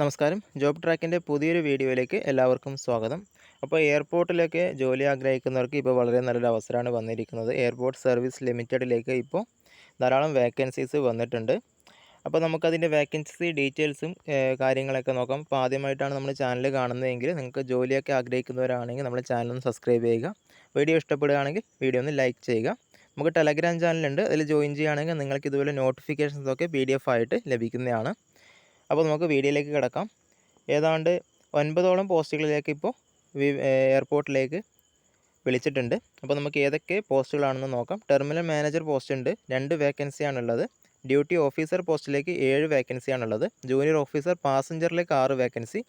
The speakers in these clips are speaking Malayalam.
നമസ്കാരം. ജോബ് ട്രാക്കിന്റെ പുതിയൊരു വീഡിയോയിലേക്ക് എല്ലാവർക്കും സ്വാഗതം. അപ്പോൾ എയർപോർട്ടിലേക്ക് ജോലി ആഗ്രഹിക്കുന്നവർക്ക് ഇപ്പോൾ വളരെ നല്ലൊരു അവസരമാണ് വന്നിരിക്കുന്നത്. എയർപോർട്ട് സർവീസ് ലിമിറ്റഡിലേക്ക് ഇപ്പോൾ ധാരാളം വേക്കൻസീസ് വന്നിട്ടുണ്ട്. അപ്പോൾ നമുക്കതിന്റെ വേക്കൻസി ഡീറ്റെയിൽസും കാര്യങ്ങളൊക്കെ നോക്കാം. അപ്പോൾ ആദ്യമായിട്ടാണ് നമ്മൾ ചാനൽ കാണുന്നതെങ്കിൽ നിങ്ങൾക്ക് ജോലിയൊക്കെ ആഗ്രഹിക്കുന്നവരാണെങ്കിൽ നമ്മുടെ ചാനൽ ഒന്ന് സബ്സ്ക്രൈബ് ചെയ്യുക. വീഡിയോ ഇഷ്ടപ്പെടുകയാണെങ്കിൽ വീഡിയോ ഒന്ന് ലൈക്ക് ചെയ്യുക. നമുക്ക് ടെലഗ്രാം ചാനലുണ്ട്. അതിൽ ജോയിൻ ചെയ്യുകയാണെങ്കിൽ നിങ്ങൾക്ക് ഇതുപോലെ നോട്ടിഫിക്കേഷൻസൊക്കെ പി ഡി എഫ് ആയിട്ട് ലഭിക്കുന്നതാണ്. അപ്പോൾ നമുക്ക് വീഡിയോയിലേക്ക് കിടക്കാം. ഏതാണ്ട് ഒൻപതോളം പോസ്റ്റുകളിലേക്ക് ഇപ്പോൾ എയർപോർട്ടിലേക്ക് വിളിച്ചിട്ടുണ്ട്. അപ്പോൾ നമുക്ക് ഏതൊക്കെ പോസ്റ്റുകളാണെന്ന് നോക്കാം. ടെർമിനൽ മാനേജർ പോസ്റ്റ് ഉണ്ട് രണ്ട് വേക്കൻസിയാണുള്ളത്. ഡ്യൂട്ടി ഓഫീസർ പോസ്റ്റിലേക്ക് ഏഴ് വേക്കൻസിയാണുള്ളത്. ജൂനിയർ ഓഫീസർ പാസഞ്ചറിലേക്ക് ആറ് വേക്കൻസി.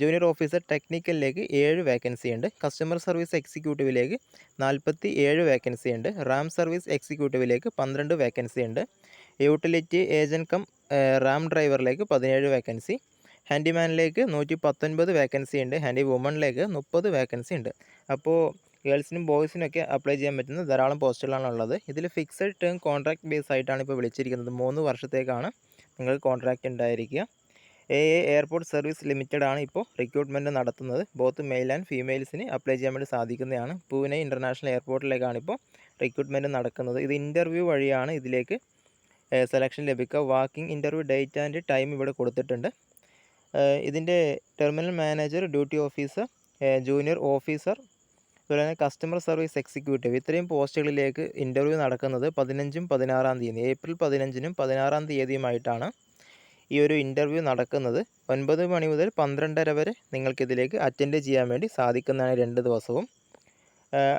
ജൂനിയർ ഓഫീസർ ടെക്നിക്കലിലേക്ക് ഏഴ് വേക്കൻസി ഉണ്ട് കസ്റ്റമർ സർവീസ് എക്സിക്യൂട്ടീവിലേക്ക് നാൽപ്പത്തി ഏഴ് വേക്കൻസി ഉണ്ട് റാം സർവീസ് എക്സിക്യൂട്ടീവിലേക്ക് പന്ത്രണ്ട് വേക്കൻസി ഉണ്ട് യൂട്ടിലിറ്റി ഏജന്റ് കം റാം ഡ്രൈവറിലേക്ക് പതിനേഴ് വേക്കൻസി ഹാൻഡിമാനിലേക്ക് നൂറ്റി പത്തൊൻപത് വേക്കൻസി ഉണ്ട് ഹാൻഡി വുമണിലേക്ക് മുപ്പത് വേക്കൻസി ഉണ്ട്. അപ്പോൾ ഗേൾസിനും ബോയ്സിനൊക്കെ അപ്ലൈ ചെയ്യാൻ പറ്റുന്ന ധാരാളം പോസ്റ്റുകളാണ് ഉള്ളത്. ഇതിൽ ഫിക്സഡ് ടേം കോൺട്രാക്ട് ബേസ് ആയിട്ടാണ് ഇപ്പോൾ വിളിച്ചിരിക്കുന്നത്. മൂന്ന് വർഷത്തേക്കാണ് നിങ്ങൾ കോൺട്രാക്റ്റ് ഉണ്ടായിരിക്കുക. A A airport service limited ആണ് ഇപ്പോൾ റിക്രൂട്ട്മെന്റ് നടത്തുന്നത്. ബോത്ത് മെയിൽ ആൻഡ് ഫീമെയിൽസിന് അപ്ലൈ ചെയ്യാൻ വേണ്ടി സാധിക്കുന്നതാണ്. പൂനെ ഇന്റർനാഷണൽ എയർപോർട്ടിലേക്കാണ് ഇപ്പോൾ റിക്രൂട്ട്മെന്റ് നടക്കുന്നത്. ഇത് ഇന്റർവ്യൂ വഴിയാണ് ഇതിലേക്ക് സെലക്ഷൻ ലഭിക്കുക. Walking interview date and time ഇവിടെ കൊടുത്തിട്ടുണ്ട്. ഇതിന്റെ terminal manager duty officer junior officer അതുപോലെ തന്നെ കസ്റ്റമർ സർവീസ് എക്സിക്യൂട്ടീവ് ഇത്രയും പോസ്റ്റുകളിലേക്ക് ഇന്റർവ്യൂ നടക്കുന്നത് പതിനഞ്ചും പതിനാറാം തീയതി ഏപ്രിൽ പതിനഞ്ചിനും പതിനാറാം തീയതിയുമായിട്ടാണ് ഈ ഒരു ഇന്റർവ്യൂ നടക്കുന്നത്. ഒൻപത് മണി മുതൽ പന്ത്രണ്ടര വരെ നിങ്ങൾക്കിതിലേക്ക് അറ്റൻഡ് ചെയ്യാൻ വേണ്ടി സാധിക്കുന്നതാണ് രണ്ട് ദിവസവും.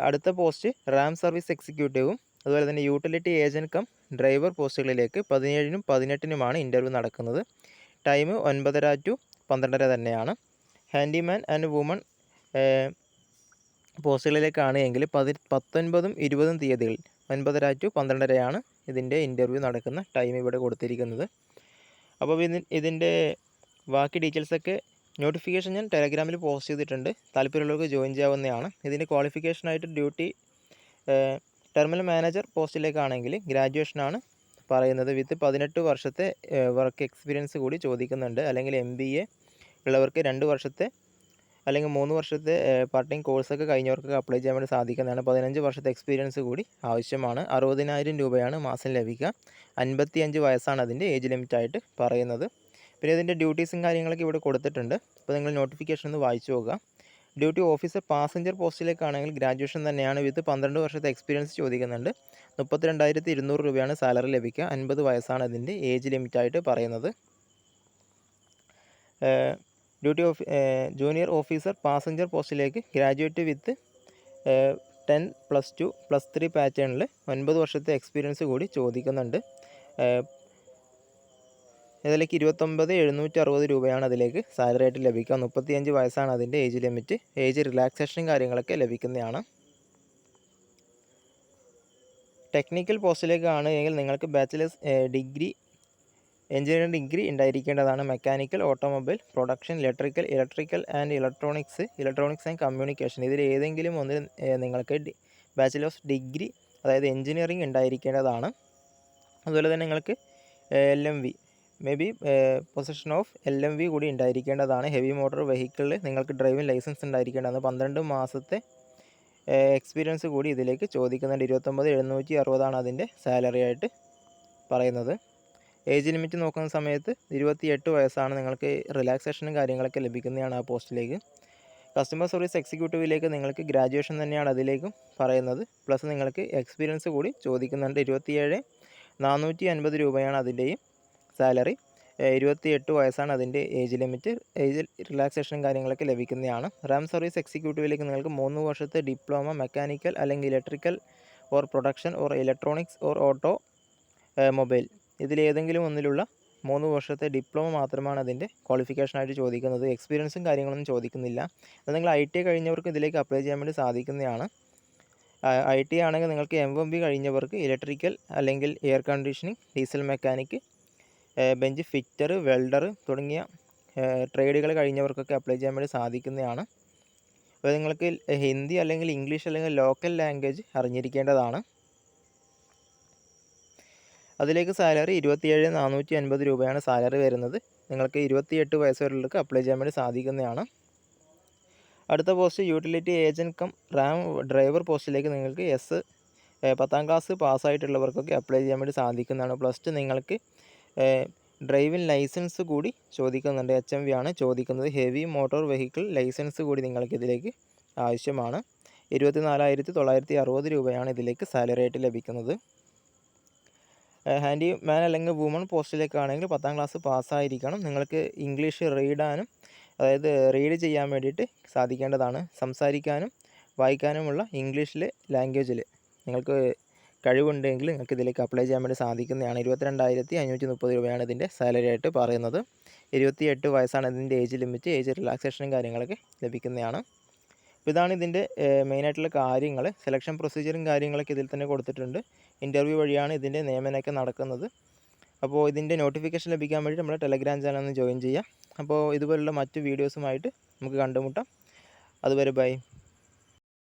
അടുത്ത പോസ്റ്റ് റാം സർവീസ് എക്സിക്യൂട്ടീവും അതുപോലെ തന്നെ യൂട്ടിലിറ്റി ഏജന്റ് കം ഡ്രൈവർ പോസ്റ്റുകളിലേക്ക് പതിനേഴിനും പതിനെട്ടിനുമാണ് ഇന്റർവ്യൂ നടക്കുന്നത്. ടൈം ഒൻപതര ടു പന്ത്രണ്ടര തന്നെയാണ്. ഹാൻഡിമാൻ ആൻഡ് വുമൺ പോസ്റ്റുകളിലേക്കാണ് എങ്കിൽ പതി പത്തൊൻപതും ഇരുപതും തീയതികൾ ഒൻപതര ടു പന്ത്രണ്ടരയാണ് ഇതിന്റെ ഇന്റർവ്യൂ നടക്കുന്ന ടൈം ഇവിടെ കൊടുത്തിരിക്കുന്നത്. അപ്പോൾ ഇതിന്റെ ബാക്കി ഡീറ്റെയിൽസൊക്കെ നോട്ടിഫിക്കേഷൻ ഞാൻ ടെലഗ്രാമിൽ പോസ്റ്റ് ചെയ്തിട്ടുണ്ട്. താല്പര്യമുള്ളവർക്ക് ജോയിൻ ചെയ്യാവുന്നതാണ്. ഇതിന്റെ ക്വാളിഫിക്കേഷനായിട്ട് ഡ്യൂട്ടി ടെർമിനൽ മാനേജർ പോസ്റ്റിലേക്കാണെങ്കിൽ ഗ്രാജുവേഷനാണ് പറയുന്നത്. വിത്ത് പതിനെട്ട് വർഷത്തെ വർക്ക് എക്സ്പീരിയൻസ് കൂടി ചോദിക്കുന്നുണ്ട്. അല്ലെങ്കിൽ എം ബി എ ഉള്ളവർക്ക് രണ്ട് വർഷത്തെ അല്ലെങ്കിൽ മൂന്ന് വർഷത്തെ പാർട്ട് ടൈം കോഴ്സൊക്കെ കഴിഞ്ഞവർക്കൊക്കെ അപ്ലൈ ചെയ്യാൻ വേണ്ടി സാധിക്കുന്നതാണ്. പതിനഞ്ച് വർഷത്തെ എക്സ്പീരിയൻസ് കൂടി ആവശ്യമാണ്. അറുപതിനായിരം രൂപയാണ് മാസം ലഭിക്കുക. അൻപത്തി അഞ്ച് വയസ്സാണ് അതിന്റെ ഏജ് ലിമിറ്റായിട്ട് പറയുന്നത്. പിന്നെ ഇതിന്റെ ഡ്യൂട്ടീസും കാര്യങ്ങളൊക്കെ ഇവിടെ കൊടുത്തിട്ടുണ്ട്. അപ്പോൾ നിങ്ങൾ നോട്ടിഫിക്കേഷൻ ഒന്ന് വായിച്ചു നോക്കുക. ഡ്യൂട്ടി ഓഫീസർ പാസഞ്ചർ പോസ്റ്റിലേക്കാണെങ്കിൽ ഗ്രാജുവേഷൻ തന്നെയാണ്. വിത്ത് പന്ത്രണ്ട് വർഷത്തെ എക്സ്പീരിയൻസ് ചോദിക്കുന്നുണ്ട്. മുപ്പത്തിരണ്ടായിരത്തി ഇരുന്നൂറ് രൂപയാണ് സാലറി ലഭിക്കുക. അൻപത് വയസ്സാണ് അതിന്റെ ഏജ് ലിമിറ്റായിട്ട് പറയുന്നത്. Duty of junior officer passenger പോസ്റ്റിലേക്ക് graduate with ten plus two plus three പാറ്റേണിൽ ഒൻപത് വർഷത്തെ എക്സ്പീരിയൻസ് കൂടി ചോദിക്കുന്നുണ്ട്. ഇതിലേക്ക് ഇരുപത്തൊമ്പത് എഴുന്നൂറ്റി അറുപത് രൂപയാണ് അതിലേക്ക് സാലറി ആയിട്ട് ലഭിക്കുക. മുപ്പത്തിയഞ്ച് വയസ്സാണ് അതിന്റെ ഏജ് ലിമിറ്റ് ഏജ് റിലാക്സേഷനും കാര്യങ്ങളൊക്കെ ലഭിക്കുന്നതാണ്. ടെക്നിക്കൽ പോസ്റ്റിലേക്കാണ് എങ്കിൽ നിങ്ങൾക്ക് bachelors degree engineering degree ഉണ്ടായിരിക്കേണ്ടതാണ്. Mechanical automobile production electrical electrical and electronics electronics and communication ഇതിൽ ഏതെങ്കിലും ഒന്നിൽ നിങ്ങൾക്ക് ബാച്ചിലേഴ്സ് ഡിഗ്രി അതായത് എഞ്ചിനീയറിംഗ് ഉണ്ടായിരിക്കേണ്ടതാണ്. അതുപോലെ തന്നെ നിങ്ങൾക്ക് L M V maybe position of L M V കൂടി ഉണ്ടായിരിക്കേണ്ടതാണ്. ഹെവി മോട്ടോർ വെഹിക്കിളിൽ നിങ്ങൾക്ക് ഡ്രൈവിംഗ് ലൈസൻസ് ഉണ്ടായിരിക്കേണ്ടതാണ്. പന്ത്രണ്ട് മാസത്തെ എക്സ്പീരിയൻസ് കൂടി ഇതിലേക്ക് ചോദിക്കുന്നുണ്ട്. ഇരുപത്തൊമ്പത് എഴുന്നൂറ്റി അറുപതാണ് അതിന്റെ സാലറി ആയിട്ട് പറയുന്നത്. ഏജ് ലിമിറ്റ് നോക്കുന്ന സമയത്ത് ഇരുപത്തിയെട്ട് വയസ്സാണ് നിങ്ങൾക്ക് റിലാക്സേഷനും കാര്യങ്ങളൊക്കെ ലഭിക്കുന്നതാണ് ആ പോസ്റ്റിലേക്ക്. കസ്റ്റമർ സർവീസ് എക്സിക്യൂട്ടീവിലേക്ക് നിങ്ങൾക്ക് ഗ്രാജുവേഷൻ തന്നെയാണ് അതിലേക്കും പറയുന്നത്. പ്ലസ് നിങ്ങൾക്ക് എക്സ്പീരിയൻസ് കൂടി ചോദിക്കുന്നുണ്ട്. ഇരുപത്തിയേഴ് നാനൂറ്റി അൻപത് രൂപയാണ് അതിന്റെയും സാലറി ഇരുപത്തി എട്ട് വയസ്സാണ് അതിന്റെ ഏജ് ലിമിറ്റ്. ഏജ് റിലാക്സേഷൻ കാര്യങ്ങളൊക്കെ ലഭിക്കുന്നതാണ്. റാം സർവീസ് എക്സിക്യൂട്ടീവിലേക്ക് നിങ്ങൾക്ക് മൂന്ന് വർഷത്തെ ഡിപ്ലോമ മെക്കാനിക്കൽ അല്ലെങ്കിൽ electrical or production or electronics or automobile. ഇതിലേതെങ്കിലും ഒന്നിലുള്ള മൂന്ന് വർഷത്തെ ഡിപ്ലോമ മാത്രമാണ് അതിന്റെ ക്വാളിഫിക്കേഷനായിട്ട് ചോദിക്കുന്നത്. എക്സ്പീരിയൻസും കാര്യങ്ങളൊന്നും ചോദിക്കുന്നില്ല. അത് നിങ്ങൾ ഐ ടി കഴിഞ്ഞവർക്ക് ഇതിലേക്ക് അപ്ലൈ ചെയ്യാൻ വേണ്ടി സാധിക്കുന്നതാണ്. ഐ ടി ആണെങ്കിൽ നിങ്ങൾക്ക് എം എം ബി കഴിഞ്ഞവർക്ക് ഇലക്ട്രിക്കൽ അല്ലെങ്കിൽ air conditioning diesel mechanic bench fitter welder തുടങ്ങിയ ട്രേഡുകൾ കഴിഞ്ഞവർക്കൊക്കെ അപ്ലൈ ചെയ്യാൻ വേണ്ടി സാധിക്കുന്നതാണ്. അപ്പോൾ നിങ്ങൾക്ക് ഹിന്ദി അല്ലെങ്കിൽ ഇംഗ്ലീഷ് അല്ലെങ്കിൽ ലോക്കൽ ലാംഗ്വേജ് അറിഞ്ഞിരിക്കേണ്ടതാണ്. അതിലേക്ക് സാലറി ഇരുപത്തിയേഴ് നാനൂറ്റി അൻപത് രൂപയാണ് സാലറി വരുന്നത്. നിങ്ങൾക്ക് ഇരുപത്തിയെട്ട് വയസ്സ് അപ്ലൈ ചെയ്യാൻ വേണ്ടി സാധിക്കുന്നതാണ്. അടുത്ത post utility agent cum ramp driver പോസ്റ്റിലേക്ക് നിങ്ങൾക്ക് എസ് പത്താം ക്ലാസ് പാസ്സായിട്ടുള്ളവർക്കൊക്കെ അപ്ലൈ ചെയ്യാൻ വേണ്ടി സാധിക്കുന്നതാണ്. പ്ലസ് ടു നിങ്ങൾക്ക് ഡ്രൈവിംഗ് ലൈസൻസ് കൂടി ചോദിക്കുന്നുണ്ട്. എച്ച് എം വി ആണ് ചോദിക്കുന്നത്. ഹെവി മോട്ടോർ വെഹിക്കിൾ ലൈസൻസ് കൂടി നിങ്ങൾക്ക് ഇതിലേക്ക് ആവശ്യമാണ്. ഇരുപത്തി നാലായിരത്തി തൊള്ളായിരത്തി അറുപത് രൂപയാണ് ഇതിലേക്ക് സാലറി ആയിട്ട് ലഭിക്കുന്നത്. ഹാൻഡി മാൻ അല്ലെങ്കിൽ വുമൺ പോസ്റ്റിലേക്കാണെങ്കിൽ പത്താം ക്ലാസ് പാസ്സായിരിക്കണം. നിങ്ങൾക്ക് ഇംഗ്ലീഷ് റീഡാനും അതായത് റീഡ് ചെയ്യാൻ വേണ്ടിയിട്ട് സാധിക്കേണ്ടതാണ്. സംസാരിക്കാനും വായിക്കാനുമുള്ള ഇംഗ്ലീഷിലെ ലാംഗ്വേജിൽ നിങ്ങൾക്ക് കഴിവുണ്ടെങ്കിൽ നിങ്ങൾക്ക് ഇതിലേക്ക് അപ്ലൈ ചെയ്യാൻ വേണ്ടി സാധിക്കുന്നതാണ്. ഇരുപത്തിരണ്ടായിരത്തി അഞ്ഞൂറ്റി മുപ്പത് രൂപയാണ് ഇതിന്റെ സാലറി ആയിട്ട് പറയുന്നത്. ഇരുപത്തിയെട്ട് വയസ്സാണ് ഇതിന്റെ ഏജ് ലിമിറ്റ് ഏജ് റിലാക്സേഷനും കാര്യങ്ങളൊക്കെ ലഭിക്കുന്നതാണ്. അപ്പോൾ ഇതാണ് ഇതിന്റെ മെയിനായിട്ടുള്ള കാര്യങ്ങൾ. സെലക്ഷൻ പ്രൊസീജിയറും കാര്യങ്ങളൊക്കെ ഇതിൽ തന്നെ കൊടുത്തിട്ടുണ്ട്. ഇന്റർവ്യൂ വഴിയാണ് ഇതിന്റെ നിയമനമൊക്കെ നടക്കുന്നത്. അപ്പോൾ ഇതിന്റെ നോട്ടിഫിക്കേഷൻ ലഭിക്കാൻ വേണ്ടി നമ്മുടെ ടെലഗ്രാം ചാനൽ ഒന്ന് ജോയിൻ ചെയ്യാം അപ്പോൾ ഇതുപോലുള്ള മറ്റ് വീഡിയോസുമായിട്ട് നമുക്ക് കണ്ടുമുട്ടാം. അതുവരെ ബൈ